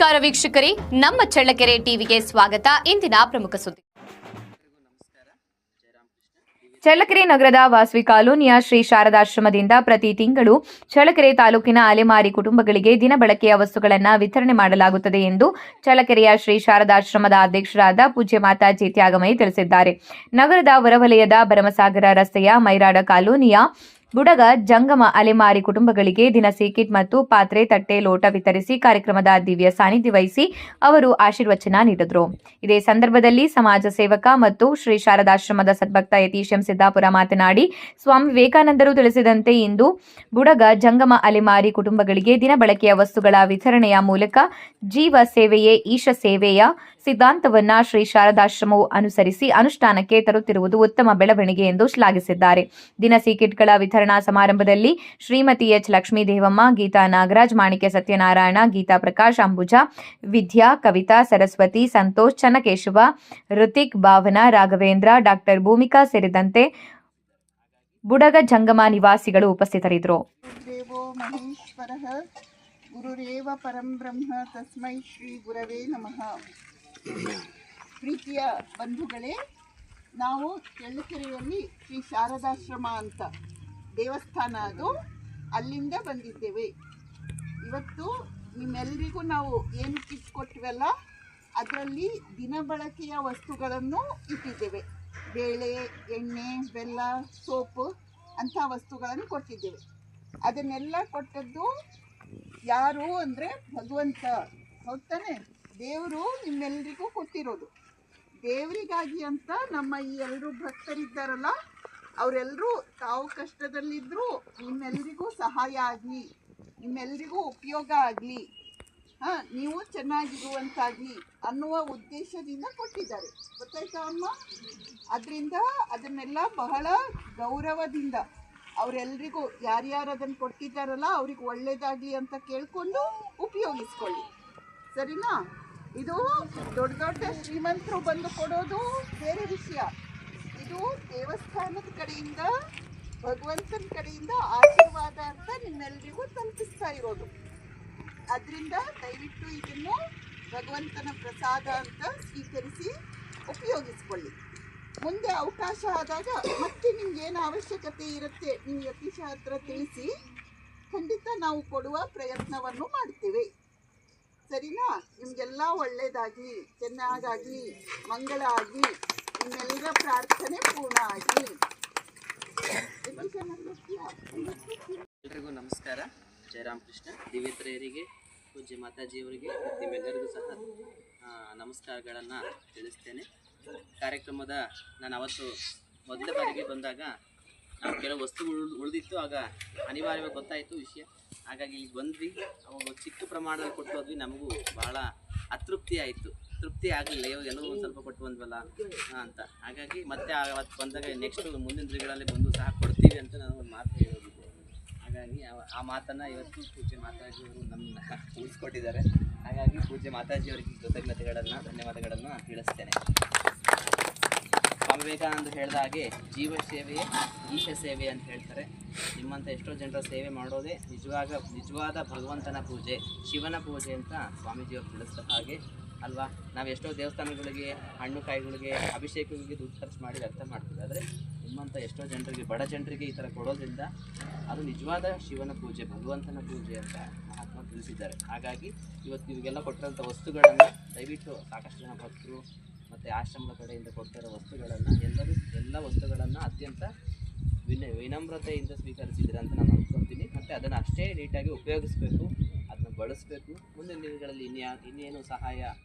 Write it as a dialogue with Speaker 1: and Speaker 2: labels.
Speaker 1: ವೀಕ್ಷಕರೇ, ನಮ್ಮ ಚಳ್ಳಕೆರೆ ಟಿವಿಗೆ ಸ್ವಾಗತ. ಇಂದಿನ ಪ್ರಮುಖ ಸುದ್ದಿ. ಚಳ್ಳಕೆರೆ ನಗರದ ವಾಸವಿ ಕಾಲೋನಿಯ ಶ್ರೀ ಶಾರದಾಶ್ರಮದಿಂದ ಪ್ರತಿ ತಿಂಗಳು ಚಳ್ಳಕೆರೆ ತಾಲೂಕಿನ ಅಲೆಮಾರಿ ಕುಟುಂಬಗಳಿಗೆ ದಿನಬಳಕೆಯ ವಸ್ತುಗಳನ್ನು ವಿತರಣೆ ಮಾಡಲಾಗುತ್ತದೆ ಎಂದು ಚಳ್ಳಕೆರೆಯ ಶ್ರೀ ಶಾರದಾಶ್ರಮದ ಅಧ್ಯಕ್ಷರಾದ ಪೂಜ್ಯ ಮಾತಾಜಿ ತ್ಯಾಗಮಯಿ ತಿಳಿಸಿದ್ದಾರೆ. ನಗರದ ಹೊರವಲಯದ ಭರಮಸಾಗರ ರಸ್ತೆಯ ಮೈರಾಡ ಕಾಲೋನಿಯ ಬುಡಗ, ಜಂಗಮ, ಅಲೆಮಾರಿ ಕುಟುಂಬಗಳಿಗೆ ದಿನಸಿ ಕಿಟ್ ಮತ್ತು ಪಾತ್ರೆ, ತಟ್ಟೆ, ಲೋಟ ವಿತರಿಸಿ ಕಾರ್ಯಕ್ರಮದ ದಿವ್ಯ ಸಾನ್ನಿಧ್ಯ ವಹಿಸಿ ಅವರು ಆಶೀರ್ವಚನ ನೀಡಿದರು. ಇದೇ ಸಂದರ್ಭದಲ್ಲಿ ಸಮಾಜ ಸೇವಕ ಮತ್ತು ಶ್ರೀ ಶಾರದಾಶ್ರಮದ ಸದ್ಭಕ್ತ ಯತೀಶ್ ಎಂ ಸಿದ್ದಾಪುರ ಮಾತನಾಡಿ, ಸ್ವಾಮಿ ವಿವೇಕಾನಂದರು ತಿಳಿಸಿದಂತೆ ಇಂದು ಬುಡಗ, ಜಂಗಮ, ಅಲೆಮಾರಿ ಕುಟುಂಬಗಳಿಗೆ ದಿನಬಳಕೆಯ ವಸ್ತುಗಳ ವಿತರಣೆಯ ಮೂಲಕ ಜೀವ ಸೇವೆಯೇ, ಈಶ ಸೇವೆಯ ಸಿದ್ಧಾಂತವನ್ನ ಶ್ರೀ ಶಾರದಾಶ್ರಮವು ಅನುಸರಿಸಿ ಅನುಷ್ಠಾನಕ್ಕೆ ತರುತ್ತಿರುವುದು ಉತ್ತಮ ಬೆಳವಣಿಗೆ ಎಂದು ಶ್ಲಾಘಿಸಿದ್ದಾರೆ. ದಿನಸಿ ಕಿಟ್ಗಳ ವಿತರಣಾ ಸಮಾರಂಭದಲ್ಲಿ ಶ್ರೀಮತಿ ಎಚ್. ಲಕ್ಷ್ಮೀ ದೇವಮ್ಮ ಗೀತಾ ನಾಗರಾಜ್, ಮಾಣಿಕ್ಯ ಸತ್ಯನಾರಾಯಣ, ಗೀತಾ ಪ್ರಕಾಶ್, ಅಂಬುಜ, ವಿದ್ಯಾ, ಕವಿತಾ, ಸರಸ್ವತಿ, ಸಂತೋಷ್, ಚನ್ನಕೇಶವ ಋತಿಕ್ ಭಾವನಾ, ರಾಘವೇಂದ್ರ, ಡಾಕ್ಟರ್ ಭೂಮಿಕಾ ಸೇರಿದಂತೆ ಬುಡಗ ಜಂಗಮ ನಿವಾಸಿಗಳು ಉಪಸ್ಥಿತರಿದ್ದರು.
Speaker 2: ಗುರುರೇವ ಪರಂ ಬ್ರಹ್ಮ, ತಸ್ಮೈ ಶ್ರೀ ಗುರವೇ ನಮಃ. ಪ್ರೀತಿಯ ಬಂಧುಗಳೇ, ನಾವು ಚಳ್ಳಕೆರೆಯಲ್ಲಿ ಶ್ರೀ ಶಾರದಾಶ್ರಮ ಅಂತ ದೇವಸ್ಥಾನ ಅದು, ಅಲ್ಲಿಂದ ಬಂದಿದ್ದೇವೆ. ಇವತ್ತು ನಿಮ್ಮೆಲ್ಲರಿಗೂ ನಾವು ಏನು ಕಿಟ್ ಕೊಟ್ವಲ್ಲ, ಅದರಲ್ಲಿ ದಿನಬಳಕೆಯ ವಸ್ತುಗಳನ್ನು ಇಟ್ಟಿದ್ದೇವೆ. ಬೇಳೆ, ಎಣ್ಣೆ, ಬೆಲ್ಲ, ಸೋಪು ಅಂಥ ವಸ್ತುಗಳನ್ನು ಕೊಟ್ಟಿದ್ದೇವೆ. ಅದನ್ನೆಲ್ಲ ಕೊಟ್ಟದ್ದು ಯಾರು ಅಂದರೆ ಭಗವಂತ. ಹೌದಾನೆ ದೇವರು ನಿಮ್ಮೆಲ್ಲರಿಗೂ ಕೊಟ್ಟಿರೋದು. ದೇವರಿಗಾಗಿ ಅಂತ ನಮ್ಮ ಈ ಎಲ್ಲರೂ ಭಕ್ತರಿದ್ದಾರಲ್ಲ ಅವರೆಲ್ಲರೂ ತಾವು ಕಷ್ಟದಲ್ಲಿದ್ದರೂ ನಿಮ್ಮೆಲ್ಲರಿಗೂ ಸಹಾಯ ಆಗಲಿ ನಿಮ್ಮೆಲ್ಲರಿಗೂ ಉಪಯೋಗ ಆಗಲಿ, ಹಾಂ, ನೀವು ಚೆನ್ನಾಗಿರುವಂತಾಗಲಿ ಅನ್ನುವ ಉದ್ದೇಶದಿಂದ ಕೊಟ್ಟಿದ್ದಾರೆ. ಗೊತ್ತಾಯ್ತಾ ಅಮ್ಮ? ಅದರಿಂದ ಅದನ್ನೆಲ್ಲ ಬಹಳ ಗೌರವದಿಂದ ಅವರೆಲ್ಲರಿಗೂ ಯಾರ್ಯಾರು ಅದನ್ನು ಕೊಟ್ಟಿದ್ದಾರಲ್ಲ, ಅವ್ರಿಗೆ ಒಳ್ಳೆಯದಾಗಲಿ ಅಂತ ಕೇಳಿಕೊಂಡು ಉಪಯೋಗಿಸ್ಕೊಳ್ಳಿ. ಸರಿನಾ? ಇದು ದೊಡ್ಡ ದೊಡ್ಡ ಶ್ರೀಮಂತರು ಬಂದು ಕೊಡೋದು ಬೇರೆ ವಿಷಯ. ಇದು ದೇವಸ್ಥಾನದ ಕಡೆಯಿಂದ, ಭಗವಂತನ ಕಡೆಯಿಂದ ಆಶೀರ್ವಾದ ಅಂತ ನಿಮ್ಮೆಲ್ಲರಿಗೂ ತಲುಪಿಸ್ತಾ ಇರೋದು. ಅದರಿಂದ ದಯವಿಟ್ಟು ಇದನ್ನು ಭಗವಂತನ ಪ್ರಸಾದ ಅಂತ ಸ್ವೀಕರಿಸಿ ಉಪಯೋಗಿಸ್ಕೊಳ್ಳಿ. ಮುಂದೆ ಅವಕಾಶ ಆದಾಗ ಮತ್ತೆ ನಿಮ್ಗೆ ಏನು ಅವಶ್ಯಕತೆ ಇರುತ್ತೆ ನಿಮ್ಮ ಯತೀಶ ಹತ್ರ ತಿಳಿಸಿ ಖಂಡಿತ ನಾವು ಕೊಡುವ ಪ್ರಯತ್ನವನ್ನು ಮಾಡ್ತೇವೆ. ಸರಿನಾ? ನಿಮಗೆಲ್ಲ ಒಳ್ಳೇದಾಗಿ, ಚೆನ್ನಾಗಾಗಿ ಮಂಗಳ ಆಗಲಿ ನಿಮ್ಮೆಲ್ಲರ ಪ್ರಾರ್ಥನೆ ಪೂರ್ಣ ಆಗಿ
Speaker 3: ಎಲ್ರಿಗೂ ನಮಸ್ಕಾರ. ಜಯರಾಮ್ ಕೃಷ್ಣ ದಿವ್ಯತ್ರೆಯರಿಗೆ ಪೂಜ್ಯ ಮಾತಾಜಿಯವರಿಗೆ ನಿಮ್ಮೆಲ್ಲರಿಗೂ ಸಹ ನಮಸ್ಕಾರಗಳನ್ನು ತಿಳಿಸ್ತೇನೆ. ಕಾರ್ಯಕ್ರಮದ, ನಾನು ಅವತ್ತು ಮೊದಲ ಬಾರಿಗೆ ಬಂದಾಗ ಕೆಲವು ವಸ್ತುಗಳು ಉಳಿದಿತ್ತು. ಆಗ ಅನಿವಾರ್ಯವಾಗಿ ಗೊತ್ತಾಯಿತು ವಿಷಯ. ಹಾಗಾಗಿ ಇಲ್ಲಿ ಬಂದ್ವಿ. ಅವಾಗ ಚಿಕ್ಕ ಪ್ರಮಾಣದಲ್ಲಿ ಕೊಟ್ಟು ಹೋದ್ವಿ. ನಮಗೂ ಬಹಳ ಅತೃಪ್ತಿ ಆಯಿತು. ತೃಪ್ತಿ ಆಗಲಿಲ್ಲ. ಇವಾಗ ಎಲ್ಲೋ ಒಂದು ಸ್ವಲ್ಪ ಕೊಟ್ಟು ಬಂದ್ವಲ್ಲ ಅಂತ. ಹಾಗಾಗಿ ಮತ್ತೆ ಅವತ್ತು ಬಂದಾಗ ನೆಕ್ಸ್ಟ್ ಮುಂದಿನ ದಿನಗಳಲ್ಲಿ ಬಂದು ಸಹ ಕೊಡ್ತೀವಿ ಅಂತ ನಾನು ಒಂದು ಮಾತು ಹೇಳೋದು ಹಾಗಾಗಿ ಆ- ಮಾತನ್ನು ಮಾತನ್ನ ಇವತ್ತು ಪೂಜೆ ಮಾತಾಜಿಯವರು ನಮ್ಮನ್ನ ಉಳಿಸ್ಕೊಟ್ಟಿದ್ದಾರೆ. ಹಾಗಾಗಿ ಪೂಜೆ ಮಾತಾಜಿಯವರಿಗೆ ಕೃತಜ್ಞತೆಗಳನ್ನು, ಧನ್ಯವಾದಗಳನ್ನು ತಿಳಿಸ್ತೇನೆ. ಸ್ವಾಮಿ ವಿವೇಕಾನಂದ ಹೇಳಿದ ಹಾಗೆ ಜೀವ ಸೇವೆಯೇ ಈಶ ಸೇವೆ ಅಂತ ಹೇಳ್ತಾರೆ. ನಿಮ್ಮಂಥ ಎಷ್ಟೋ ಜನರ ಸೇವೆ ಮಾಡೋದೇ ನಿಜವಾಗ ನಿಜವಾದ ಭಗವಂತನ ಪೂಜೆ, ಶಿವನ ಪೂಜೆ ಅಂತ ಸ್ವಾಮೀಜಿಯವರು ತಿಳಿಸಿದ ಹಾಗೆ ಅಲ್ವಾ? ನಾವು ಎಷ್ಟೋ ದೇವಸ್ಥಾನಗಳಿಗೆ, ಹಣ್ಣು ಕಾಯಿಗಳಿಗೆ, ಅಭಿಷೇಕಗಳಿಗೆ ದುಡ್ಡು ಖರ್ಚು ಮಾಡಿ ವ್ಯರ್ಥ ಮಾಡ್ತೀವಿ. ಆದರೆ ನಿಮ್ಮಂಥ ಎಷ್ಟೋ ಜನರಿಗೆ, ಬಡ ಜನರಿಗೆ ಈ ಥರ ಕೊಡೋದ್ರಿಂದ ಅದು ನಿಜವಾದ ಶಿವನ ಪೂಜೆ, ಭಗವಂತನ ಪೂಜೆ ಅಂತ ಮಹಾತ್ಮ ತಿಳಿಸಿದ್ದಾರೆ. ಹಾಗಾಗಿ ಇವತ್ತು ನಿಮಗೆಲ್ಲ ಕೊಟ್ಟಿರೋಂಥ ವಸ್ತುಗಳನ್ನು ದಯವಿಟ್ಟು ಸಾಕಷ್ಟು ಜನ ಭಕ್ತರು ಮತ್ತು ಆಶ್ರಮದ ಕಡೆಯಿಂದ ಕೊಡ್ತಿರೋ ವಸ್ತುಗಳನ್ನು ಎಲ್ಲರೂ ಎಲ್ಲ ವಸ್ತುಗಳನ್ನು ಅತ್ಯಂತ ವಿನ ವಿನಮ್ರತೆಯಿಂದ ಸ್ವೀಕರಿಸಿದ್ದೀರ ಅಂತ ನಾನು ಅಂದ್ಕೊತೀನಿ ಮತ್ತು ಅದನ್ನು ಅಷ್ಟೇ ನೀಟಾಗಿ ಉಪಯೋಗಿಸ್ಬೇಕು, ಅದನ್ನ ಬಳಸಬೇಕು. ಮುಂದಿನ ದಿನಗಳಲ್ಲಿ ಇನ್ಯಾ ಇನ್ನೇನು ಸಹಾಯ